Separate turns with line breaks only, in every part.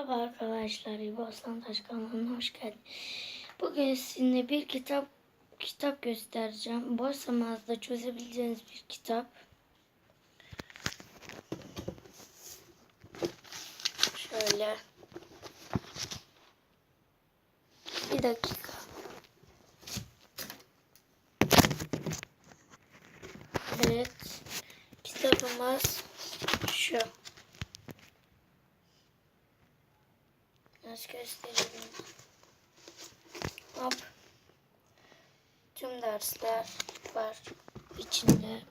Merhaba arkadaşlar, İbo Aslantaş kanalına hoş geldiniz. Bugün sizinle bir kitap kitap göstereceğim. Boş zamanınızda çözebileceğiniz bir kitap. Şöyle. Bir dakika. Evet. Kitabımız şu. Nasıl göstereyim? Hop. Tüm dersler var içinde.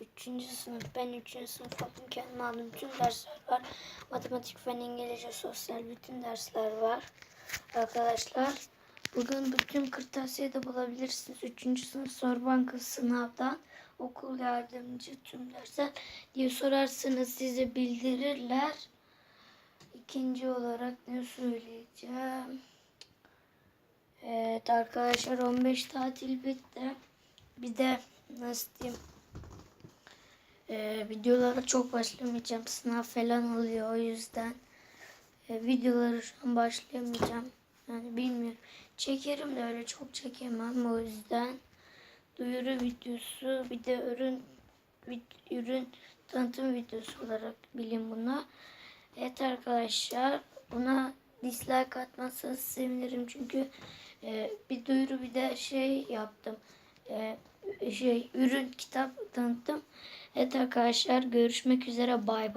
Üçüncü sınıf. Ben üçüncü sınıf oldum. Kendim aldım. Tüm dersler var. Matematik, fen, İngilizce, sosyal bütün dersler var. Arkadaşlar. Bugün bütün kırtasiye de bulabilirsiniz. Üçüncü sınıf soru bankası sınavdan okul yardımcı tüm dersler diye sorarsanız size bildirirler. İkinci olarak ne söyleyeceğim? Evet arkadaşlar 15 tatil bitti. Bir de nasıl diyeyim? Ee, videolara çok başlamayacağım. Sınav falan oluyor o yüzden. Ee, videoları şu an başlayamayacağım. Yani bilmiyorum. Çekerim de öyle çok çekemem o yüzden. Duyuru videosu bir de ürün ürün tanıtım videosu olarak bilin bunu. Evet arkadaşlar buna dislike atmazsanız sevinirim çünkü e, bir duyuru bir de şey yaptım. E, şey ürün kitap tanıttım. Evet arkadaşlar görüşmek üzere bay bay.